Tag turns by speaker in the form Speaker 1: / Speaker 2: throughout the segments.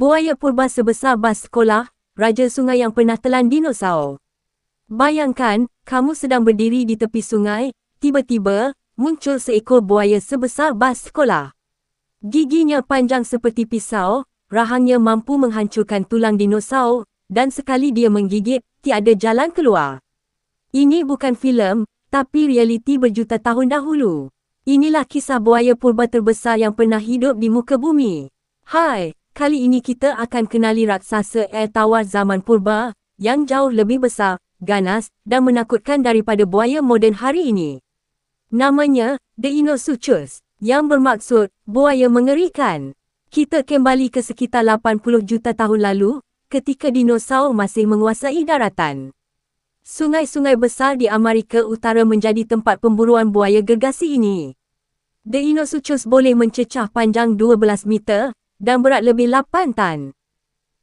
Speaker 1: Buaya purba sebesar bas sekolah, raja sungai yang pernah telan dinosaur. Bayangkan, kamu sedang berdiri di tepi sungai, tiba-tiba, muncul seekor buaya sebesar bas sekolah. Giginya panjang seperti pisau, rahangnya mampu menghancurkan tulang dinosaur, dan sekali dia menggigit, tiada jalan keluar. Ini bukan filem, tapi realiti berjuta tahun dahulu. Inilah kisah buaya purba terbesar yang pernah hidup di muka bumi. Hai, kali ini kita akan kenali raksasa air tawar zaman purba yang jauh lebih besar, ganas dan menakutkan daripada buaya moden hari ini. Namanya Deinosuchus, yang bermaksud buaya mengerikan. Kita kembali ke sekitar 80 juta tahun lalu, ketika dinosaur masih menguasai daratan. Sungai-sungai besar di Amerika Utara menjadi tempat pemburuan buaya gergasi ini. Deinosuchus boleh mencecah panjang 12 meter dan berat lebih 8 tan.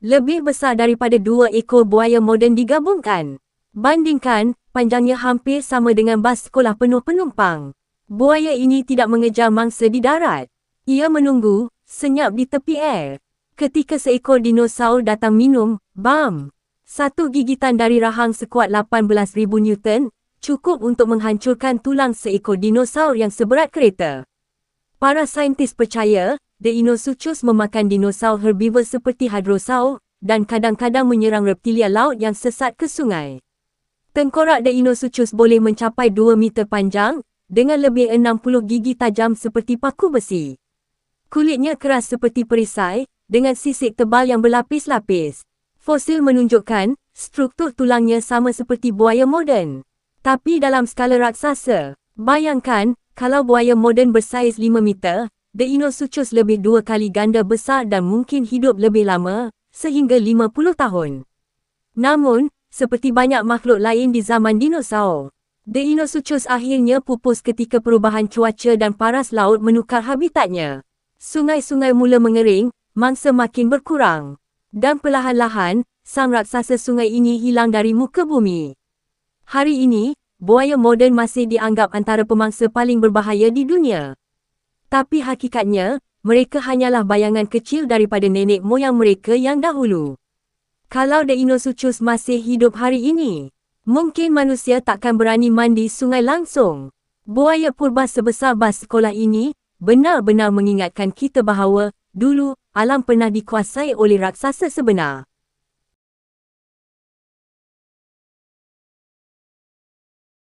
Speaker 1: Lebih besar daripada dua ekor buaya moden digabungkan. Bandingkan, panjangnya hampir sama dengan bas sekolah penuh penumpang. Buaya ini tidak mengejar mangsa di darat. Ia menunggu, senyap di tepi air. Ketika seekor dinosaur datang minum, bam! Satu gigitan dari rahang sekuat 18,000 Newton cukup untuk menghancurkan tulang seekor dinosaur yang seberat kereta. Para saintis percaya, Deinosuchus memakan dinosaur herbivor seperti hadrosaur dan kadang-kadang menyerang reptilia laut yang sesat ke sungai. Tengkorak Deinosuchus boleh mencapai 2 meter panjang dengan lebih 60 gigi tajam seperti paku besi. Kulitnya keras seperti perisai dengan sisik tebal yang berlapis-lapis. Fosil menunjukkan struktur tulangnya sama seperti buaya moden. Tapi dalam skala raksasa, bayangkan kalau buaya moden bersaiz 5 meter, Deinosuchus lebih dua kali ganda besar dan mungkin hidup lebih lama, sehingga 50 tahun. Namun, seperti banyak makhluk lain di zaman dinosaur, Deinosuchus akhirnya pupus ketika perubahan cuaca dan paras laut menukar habitatnya. Sungai-sungai mula mengering, mangsa makin berkurang dan perlahan-lahan, sang raksasa sungai ini hilang dari muka bumi. Hari ini, buaya moden masih dianggap antara pemangsa paling berbahaya di dunia. Tapi hakikatnya, mereka hanyalah bayangan kecil daripada nenek moyang mereka yang dahulu. Kalau Deinosuchus masih hidup hari ini, mungkin manusia takkan berani mandi sungai langsung. Buaya purba sebesar bas sekolah ini benar-benar mengingatkan kita bahawa dulu alam pernah dikuasai oleh raksasa sebenar.